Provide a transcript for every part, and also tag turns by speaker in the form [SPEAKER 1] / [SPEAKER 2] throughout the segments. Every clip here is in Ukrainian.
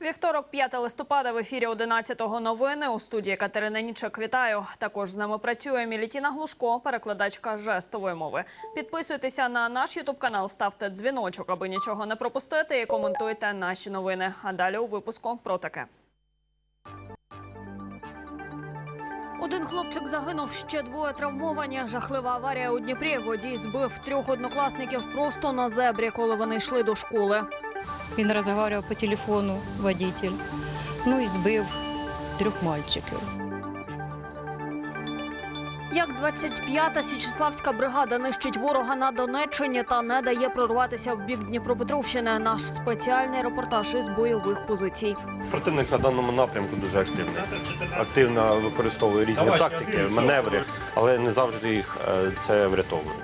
[SPEAKER 1] Вівторок, 5 листопада, в ефірі 11-го новини. У студії Катерина Нічок. Вітаю. Також з нами працює Мілітіна Глушко, перекладачка жестової мови. Підписуйтеся на наш ютуб канал, ставте дзвіночок, аби нічого не пропустити, і коментуйте наші новини. А далі у випуску про таке. Один хлопчик загинув, ще двоє травмовані. Жахлива аварія у Дніпрі. Водій збив трьох однокласників просто на зебрі, коли вони йшли до школи.
[SPEAKER 2] Він розмовляв по телефону водитель. Ну і збив трьох мальчиків.
[SPEAKER 1] Як 25-та Січеславська бригада нищить ворога на Донеччині та не дає прорватися в бік Дніпропетровщини. Наш спеціальний репортаж із бойових позицій.
[SPEAKER 3] Противник на даному напрямку дуже активний. Активно використовує різні тактики, маневри, але не завжди їх е, це врятовує.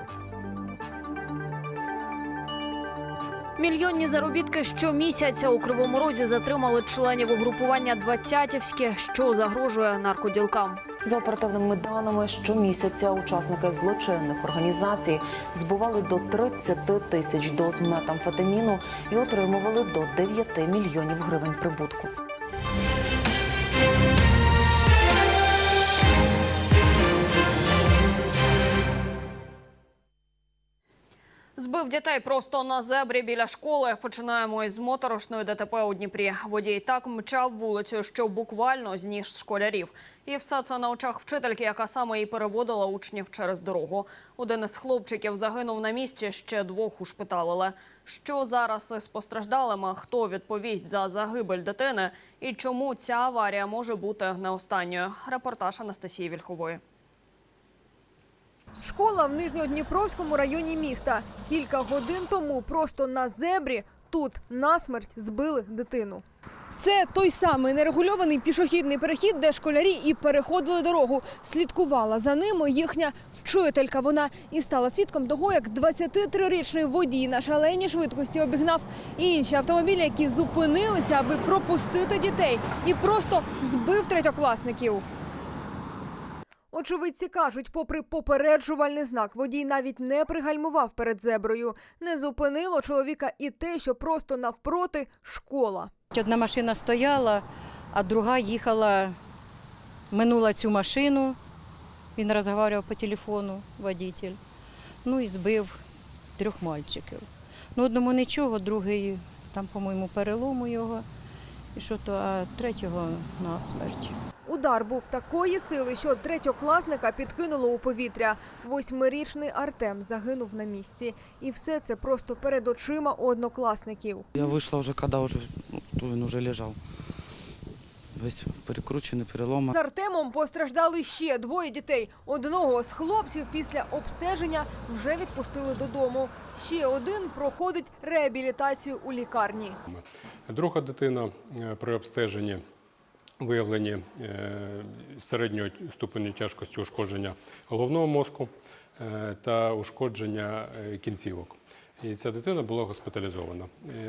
[SPEAKER 1] Мільйонні заробітки щомісяця у Кривому Розі затримали членів угрупування «Двадцятівське», що загрожує наркоділкам.
[SPEAKER 4] За оперативними даними, щомісяця учасники злочинних організацій збували до 30 тисяч доз метамфетаміну і отримували до 9 мільйонів гривень прибутку.
[SPEAKER 1] Збив дітей просто на зебрі біля школи. Починаємо із моторошної ДТП у Дніпрі. Водій так мчав вулицею, що буквально зніс школярів. І все це на очах вчительки, яка саме і переводила учнів через дорогу. Один із хлопчиків загинув на місці, ще двох ушпиталили. Що зараз із постраждалими? Хто відповість за загибель дитини? І чому ця аварія може бути не останньою? Репортаж Анастасії Вільхової.
[SPEAKER 5] Школа в Нижньодніпровському районі міста. Кілька годин тому просто на зебрі тут насмерть збили дитину. Це той самий нерегульований пішохідний перехід, де школярі і переходили дорогу. Слідкувала за ними їхня вчителька. Вона і стала свідком того, як 23-річний водій на шаленій швидкості обігнав інші автомобілі, які зупинилися, аби пропустити дітей, і просто збив третьокласників. Очевидці кажуть, попри попереджувальний знак, водій навіть не пригальмував перед зеброю. Не зупинило чоловіка і те, що просто навпроти школа.
[SPEAKER 2] Одна машина стояла, а друга їхала, минула цю машину. Він розмовляв по телефону водитель. Ну і збив трьох мальчиків. Ну, одному нічого, другий там, по-моєму, перелому його. І що то, а третього насмерть.
[SPEAKER 5] Удар був такої сили, що третьокласника підкинуло у повітря. Восьмирічний Артем загинув на місці. І все це просто перед очима однокласників.
[SPEAKER 6] Я вийшла вже, коли вже, ну, то він вже лежав. Весь перекручений, переломаний.
[SPEAKER 5] З Артемом постраждали ще двоє дітей. Одного з хлопців після обстеження вже відпустили додому. Ще один проходить реабілітацію у лікарні.
[SPEAKER 7] Друга дитина е, при обстеженні виявлені е, середньої ступені тяжкості ушкодження головного мозку е, та ушкодження е, кінцівок. І ця дитина була госпіталізована.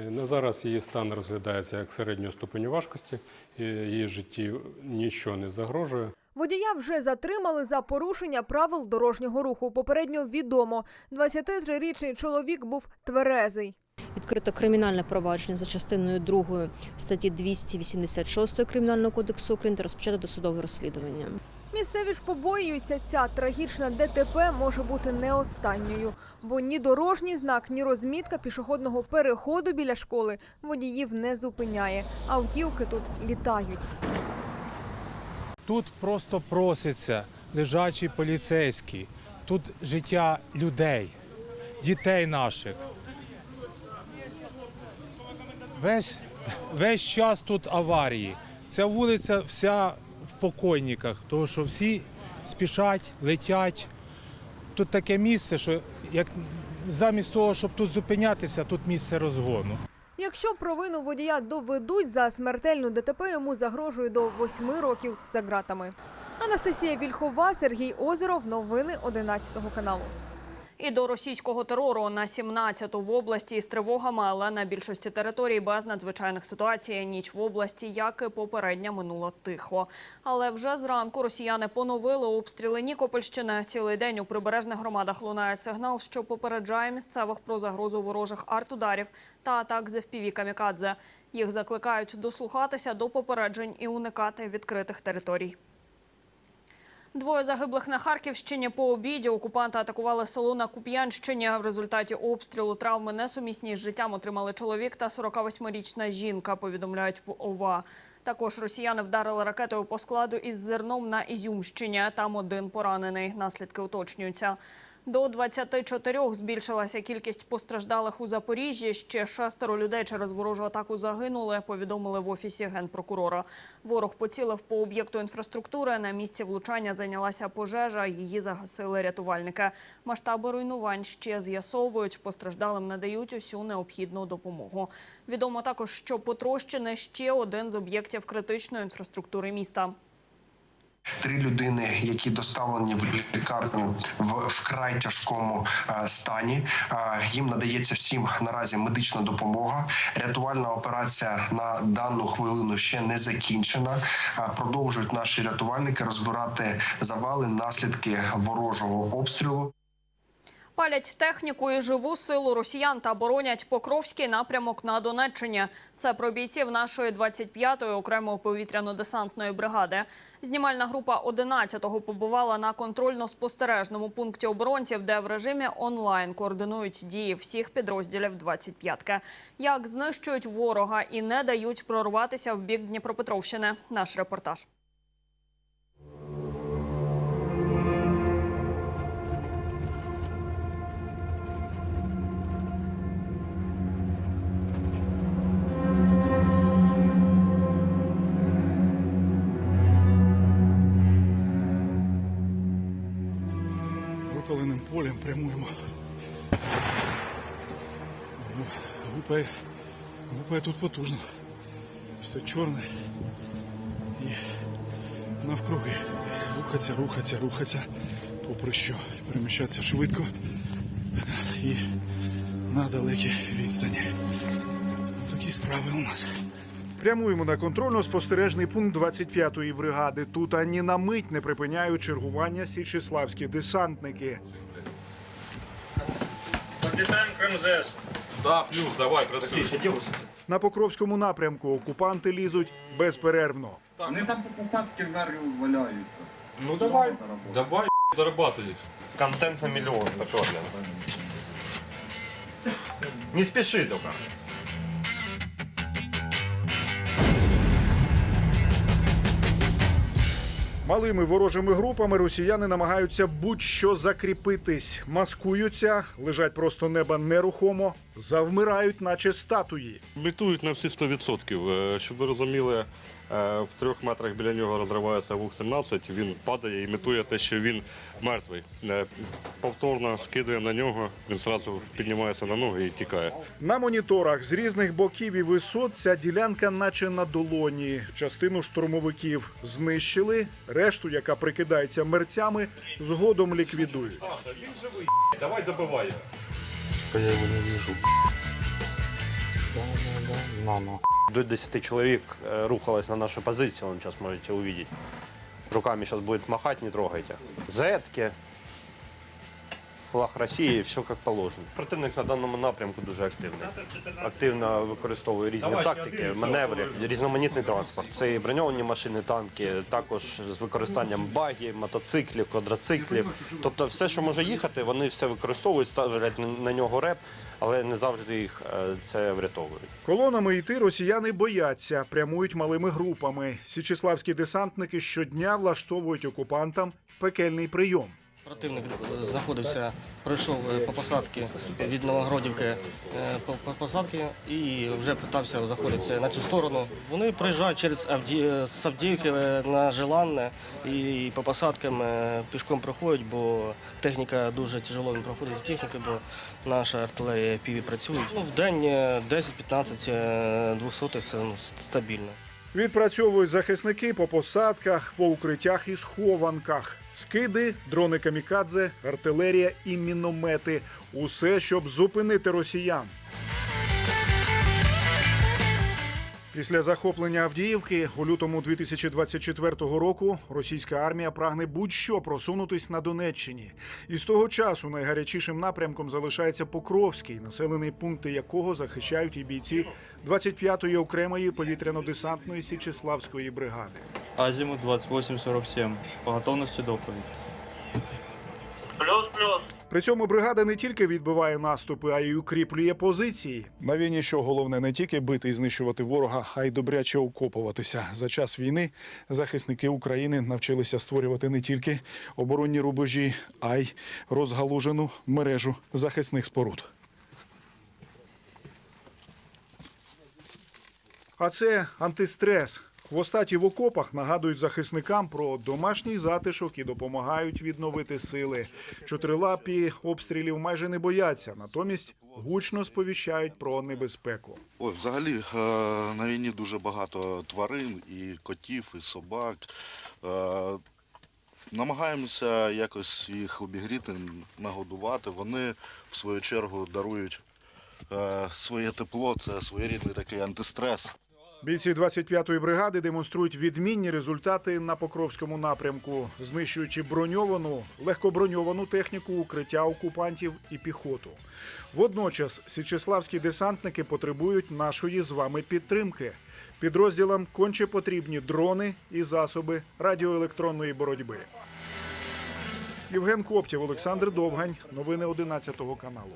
[SPEAKER 7] На зараз її стан розглядається як середньої ступені важкості, її житті нічого не загрожує.
[SPEAKER 5] Водія вже затримали за порушення правил дорожнього руху. Попередньо відомо, 23-річний чоловік був тверезий.
[SPEAKER 8] Відкрито кримінальне провадження за частиною 2 статті 286 Кримінального кодексу України та розпочато досудове розслідування.
[SPEAKER 5] Місцеві ж побоюються, ця трагічна ДТП може бути не останньою, бо ні дорожній знак, ні розмітка пішохідного переходу біля школи водіїв не зупиняє. Автівки тут літають.
[SPEAKER 9] Тут просто проситься лежачі поліцейські, тут життя людей, дітей наших. Весь, весь час тут аварії. Ця вулиця вся в покойниках, тому що всі спішать, летять. Тут таке місце, що як замість того, щоб тут зупинятися, тут місце розгону.
[SPEAKER 5] Якщо провину водія доведуть за смертельну ДТП, йому загрожує до 8 років за ґратами. Анастасія Вільхова, Сергій Озеров. Новини 11 каналу.
[SPEAKER 1] І до російського терору на 17-ту в області із тривогами, але на більшості територій без надзвичайних ситуацій. Ніч в області, як і попередня, минула тихо. Але вже зранку росіяни поновили обстріли Нікопольщини. Цілий день у прибережних громадах лунає сигнал, що попереджає місцевих про загрозу ворожих артударів та атак з FPV «Камікадзе». Їх закликають дослухатися до попереджень і уникати відкритих територій. Двоє загиблих на Харківщині по обіді. Окупанти атакували село на Куп'янщині. В результаті обстрілу травми несумісні з життям отримали чоловік та 48-річна жінка. Повідомляють в ОВА. Також росіяни вдарили ракетою по складу із зерном на Ізюмщині. Там один поранений. Наслідки уточнюються. До 24 збільшилася кількість постраждалих у Запоріжжі. Ще шестеро людей через ворожу атаку загинули, повідомили в офісі генпрокурора. Ворог поцілив по об'єкту інфраструктури. На місці влучання зайнялася пожежа. Її загасили рятувальники. Масштаби руйнувань ще з'ясовують. Постраждалим надають усю необхідну допомогу. Відомо також, що потрощений ще один з об'єктів критичної інфраструктури міста.
[SPEAKER 10] Три людини, які доставлені в лікарню в вкрай тяжкому е, стані. Е, Їм надається всім наразі медична допомога. Рятувальна операція на дану хвилину ще не закінчена. Е, Продовжують наші рятувальники розбирати завали, наслідки ворожого обстрілу.
[SPEAKER 1] Палять техніку і живу силу росіян та боронять Покровський напрямок на Донеччині. Це про бійців нашої 25-ї окремої повітряно-десантної бригади. Знімальна група 11-го побувала на контрольно-спостережному пункті оборонців, де в режимі онлайн координують дії всіх підрозділів 25-ки. Як знищують ворога і не дають прорватися в бік Дніпропетровщини. Наш репортаж.
[SPEAKER 11] Гупає тут потужно. Все чорне. І навкруги рухаться, рухаться, рухаться, попри що переміщатися швидко і на далекі відстані. Такі справи у нас.
[SPEAKER 12] Прямуємо на контрольно-спостережний пункт 25-ї бригади. Тут ані на мить не припиняють чергування січеславські десантники. На Покровському напрямку окупанти лізуть безперервно.
[SPEAKER 11] Вони там по посадці вверх валяються.
[SPEAKER 3] Ну давай,
[SPEAKER 11] Давай,
[SPEAKER 3] дорабатуй. Контент на мільйон. також. Не спіши тільки.
[SPEAKER 12] Малими ворожими групами росіяни намагаються будь-що закріпитись, маскуються, лежать просто неба нерухомо, завмирають, наче статуї.
[SPEAKER 13] Бітують на всі 100%. Е, Щоб ви розуміли, в трьох метрах біля нього розривається ВУК-17, він падає імітує те, що він мертвий. Е, Повторно скидає на нього, він одразу піднімається на ноги і тікає.
[SPEAKER 12] На моніторах з різних боків і висот ця ділянка, наче на долоні. Частину штурмовиків знищили, решту, яка прикидається мерцями, згодом ліквідують.
[SPEAKER 13] Він живий, давай добивай.
[SPEAKER 3] До 10 человек э, рухалось на нашу позицию, вон сейчас можете увидеть. Руками сейчас будет махать, не трогайте. Зетки, флаг Росії, все як положено. Противник на даному напрямку дуже активний. Активно використовує різні тактики, маневри, різноманітний транспорт. Це і броньовані машини, танки, також з використанням багів, мотоциклів, квадроциклів. Тобто все, що може їхати, вони все використовують, ставлять на- на нього реп, але не завжди їх е, це врятовують.
[SPEAKER 12] Колонами йти росіяни бояться, прямують малими групами. Січеславські десантники щодня влаштовують окупантам пекельний прийом.
[SPEAKER 14] Противник знаходився, пройшов е, по посадці від Новогродівки е, по по посадки і вже питався заходити на цю сторону. Вони проїжджають через Авді... з Авдіївки е, на Желанне і по посадкам е, пішком проходять, бо техніка дуже тяжело проходить техніка, бо наша артилерія піві працює. Ну, в день е, 10-15 двохсотих це ну, стабільно.
[SPEAKER 12] Відпрацьовують захисники по посадках, по укриттях і схованках. Скиди, дрони камікадзе, артилерія і міномети. Усе, щоб зупинити росіян. Після захоплення Авдіївки у лютому 2024 року російська армія прагне будь-що просунутись на Донеччині. І з того часу найгарячішим напрямком залишається Покровський, населений пункти якого захищають і бійці 25-ї окремої повітряно-десантної Січеславської бригади.
[SPEAKER 15] Азимут 2847. По готовності доповідь.
[SPEAKER 12] При цьому бригада не тільки відбиває наступи, а й укріплює позиції. На війні що головне не тільки бити і знищувати ворога, а й добряче окопуватися. За час війни захисники України навчилися створювати не тільки оборонні рубежі, а й розгалужену мережу захисних споруд. А це антистрес. Хвостаті в окопах нагадують захисникам про домашній затишок і допомагають відновити сили. Чотирилапі обстрілів майже не бояться, натомість гучно сповіщають про небезпеку.
[SPEAKER 16] Ой, взагалі е, на війні дуже багато тварин, і котів, і собак. Е, Намагаємося якось їх обігріти, нагодувати. Вони в свою чергу дарують е, своє тепло, це своєрідний такий антистрес.
[SPEAKER 12] Бійці 25-ї бригади демонструють відмінні результати на Покровському напрямку, знищуючи броньовану, легкоброньовану техніку, укриття окупантів і піхоту. Водночас січеславські десантники потребують нашої з вами підтримки. Підрозділам конче потрібні дрони і засоби радіоелектронної боротьби. Євген Коптєв, Олександр Довгань. Новини 11 каналу.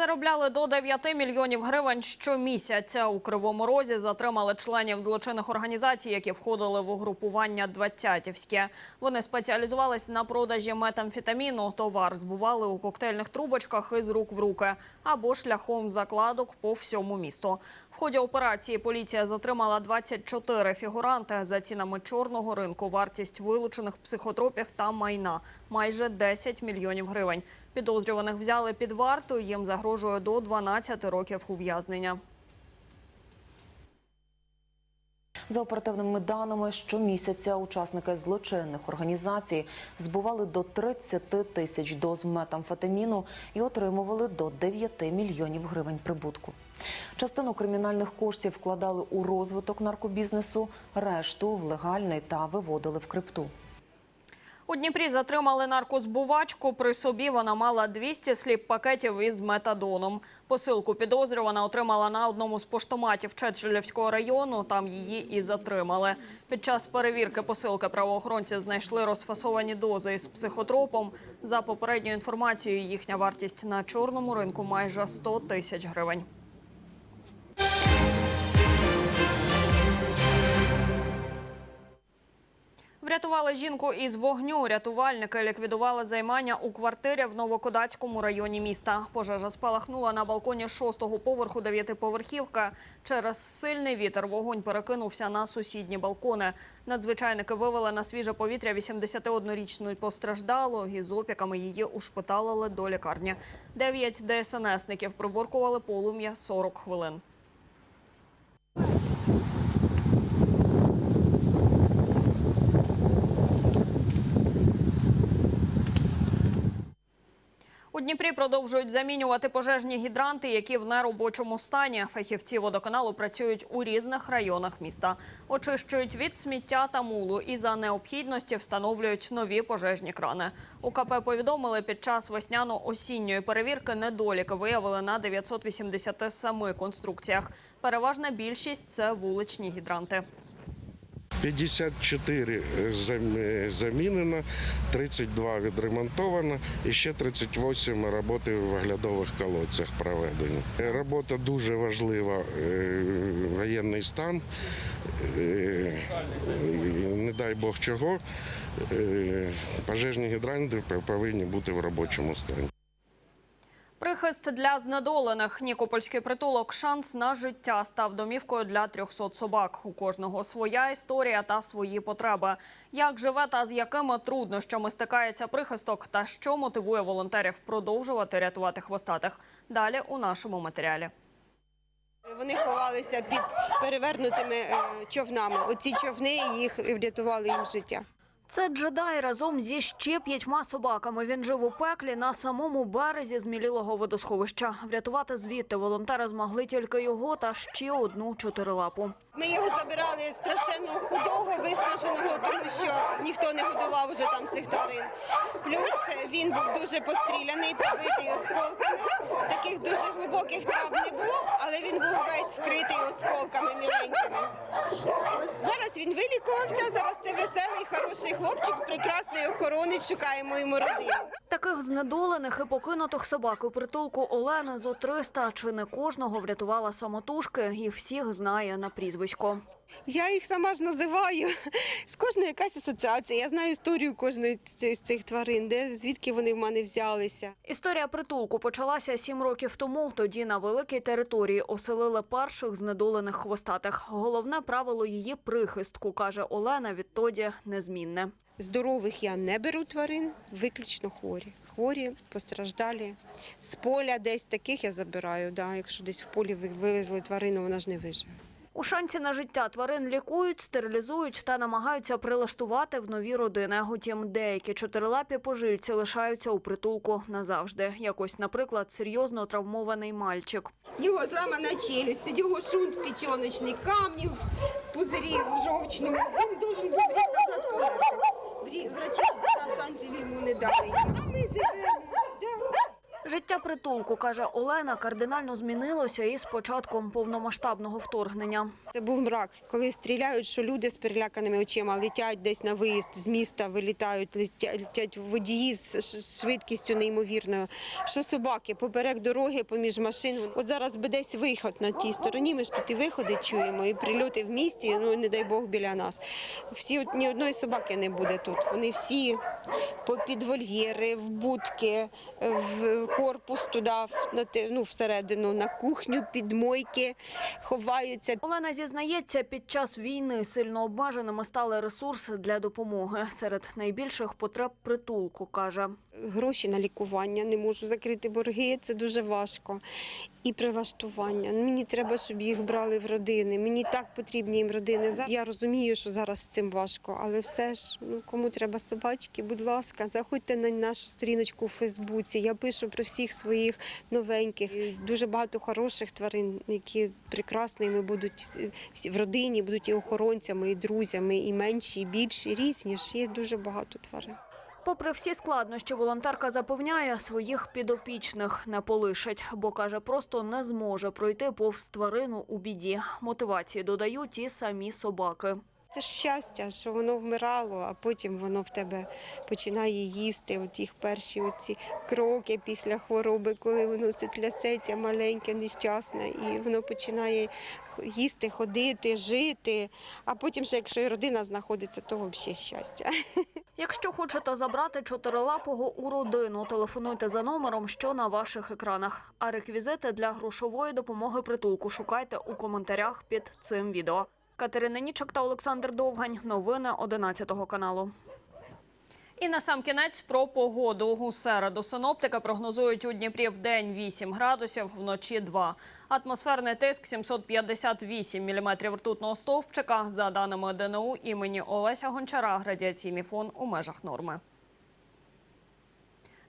[SPEAKER 1] Заробляли до 9 мільйонів гривень щомісяця. У Кривому Розі затримали членів злочинних організацій, які входили в угрупування «Двадцятівське». Вони спеціалізувались на продажі метамфетаміну. Товар збували у коктейльних трубочках із рук в руки або шляхом закладок по всьому місту. В ході операції поліція затримала 24 фігуранти. За цінами чорного ринку вартість вилучених психотропів та майна – майже 10 мільйонів гривень. Підозрюваних взяли під варту, їм загрожує до 12 років ув'язнення.
[SPEAKER 4] За оперативними даними, щомісяця учасники злочинних організацій збували до 30 тисяч доз метамфетаміну і отримували до 9 мільйонів гривень прибутку. Частину кримінальних коштів вкладали у розвиток наркобізнесу, решту в легальний та виводили в крипту.
[SPEAKER 1] У Дніпрі затримали наркозбувачку. При собі вона мала 200 сліп-пакетів із метадоном. Посилку підозрювана отримала на одному з поштоматів Чечелівського району. Там її і затримали. Під час перевірки посилки правоохоронці знайшли розфасовані дози із психотропом. За попередньою інформацією, їхня вартість на чорному ринку майже 100 тисяч гривень. Врятували жінку із вогню. Рятувальники ліквідували займання у квартирі в Новокодацькому районі міста. Пожежа спалахнула на балконі шостого поверху дев'ятиповерхівки. Через сильний вітер вогонь перекинувся на сусідні балкони. Надзвичайники вивели на свіже повітря 81-річну постраждалу. Із опіками її ушпиталили до лікарні. Дев'ять ДСНСників приборкували полум'я 40 хвилин. У Дніпрі продовжують замінювати пожежні гідранти, які в неробочому стані. Фахівці водоканалу працюють у різних районах міста. Очищують від сміття та мулу і за необхідності встановлюють нові пожежні крани. У КП повідомили, під час весняно-осінньої перевірки недоліки виявили на 987 конструкціях. Переважна більшість – це вуличні гідранти.
[SPEAKER 17] 54 е, замінено, 32 відремонтовано і ще 38 роботи в оглядових колодцях проведені. Е, Робота дуже важлива, е, воєнний стан, е, не дай Бог чого, е, пожежні гідранти повинні бути в робочому стані.
[SPEAKER 1] Прихист для знедолених. Нікопольський притулок «Шанс на життя» став домівкою для 300 собак. У кожного своя історія та свої потреби. Як живе та з якими труднощами стикається прихисток та що мотивує волонтерів продовжувати рятувати хвостатих. Далі у нашому матеріалі.
[SPEAKER 18] Вони ховалися під перевернутими е, човнами. Оці човни їх врятували їм життя.
[SPEAKER 19] Це джедай разом зі ще п'ятьма собаками. Він жив у пеклі на самому березі змілілого водосховища. Врятувати звідти волонтери змогли тільки його та ще одну чотирилапу.
[SPEAKER 18] Ми його забирали страшенно худого, виснаженого, тому що ніхто не годував уже там цих тварин. Плюс він був дуже постріляний, побитий осколками. Таких дуже глибоких травм не було, але він був весь вкритий осколками міленькими. Зараз він вилікувався. Зараз це веселий, хороший хлопчик, прекрасний охоронець. Шукаємо йому родину.
[SPEAKER 19] Таких знедолених і покинутих собак у притулку Олени зо 300, чи не кожного врятувала самотужки і всіх знає на прізвисько.
[SPEAKER 18] Я їх сама ж називаю. З кожної якась асоціація. Я знаю історію кожної з цих тварин, де звідки вони в мене взялися.
[SPEAKER 19] Історія притулку почалася сім років тому. Тоді на великій території оселили перших знедолених хвостатих. Головне правило її прихистку, каже Олена, відтоді незмінне.
[SPEAKER 18] Здорових я не беру тварин, виключно хворі. Хворі, постраждалі. З поля десь таких я забираю. Да. Якщо десь в полі ви- вивезли тварину, вона ж не виживе.
[SPEAKER 19] У шансі на життя тварин лікують, стерилізують та намагаються прилаштувати в нові родини. Утім, деякі чотирилапі пожильці лишаються у притулку назавжди. Якось, наприклад, серйозно травмований мальчик.
[SPEAKER 18] Його зламана челюсть, його шунт печіночний, камні в пузирі в жовчному. Він був назад померти. Врачі шансів йому не дали. А ми живемо. Да.
[SPEAKER 19] Життя притулку, каже Олена, кардинально змінилося із початком повномасштабного вторгнення.
[SPEAKER 18] Це був мрак, коли стріляють, що люди з переляканими очима летять десь на виїзд з міста, вилітають, летять, водії з швидкістю неймовірною. Що собаки поперек дороги, поміж машин. От зараз би десь виход на тій стороні. Ми ж тут і виходи чуємо, і прильоти в місті. Ну не дай Бог біля нас. Всі ні одної собаки не буде тут. Вони всі під вольєри, в будки, в корпус туди, в- на ну, всередину, на кухню, під мойки ховаються.
[SPEAKER 19] Олена зізнається, під час війни сильно обмеженими стали ресурси для допомоги. Серед найбільших потреб притулку, каже.
[SPEAKER 18] Гроші на лікування, не можу закрити борги, це дуже важко. І прилаштування. Ну, Мені треба, щоб їх брали в родини. Мені так потрібні їм родини. Я розумію, що зараз з цим важко, але все ж, ну кому треба собачки, будь ласка, заходьте на нашу сторіночку у Фейсбуці. Я пишу про всіх своїх новеньких. Дуже багато хороших тварин, які прекрасними будуть в родині, будуть і охоронцями, і друзями, і менші, і більші, різні ж. Є дуже багато тварин.
[SPEAKER 19] Попри всі складнощі, волонтерка запевняє, своїх підопічних не полишить, бо каже, просто не зможе пройти повз тварину у біді. Мотивації додають і самі собаки.
[SPEAKER 18] Це ж щастя, що воно вмирало, а потім воно в тебе починає їсти. От їх перші оці кроки після хвороби, коли воно все маленьке, нещасне, і воно починає їсти, ходити, жити. А потім, ще якщо і родина знаходиться, то взагалі щастя.
[SPEAKER 19] Якщо хочете забрати чотирилапого у родину, телефонуйте за номером, що на ваших екранах. А реквізити для грошової допомоги притулку шукайте у коментарях під цим відео. Катерина Нічок та Олександр Довгань. Новини 11 каналу. І на сам кінець про погоду. У середу Синоптика прогнозують у Дніпрі в день 8 градусів, вночі 2. Атмосферний тиск 758 міліметрів ртутного стовпчика. За даними ДНУ імені Олеся Гончара, радіаційний фон у межах норми.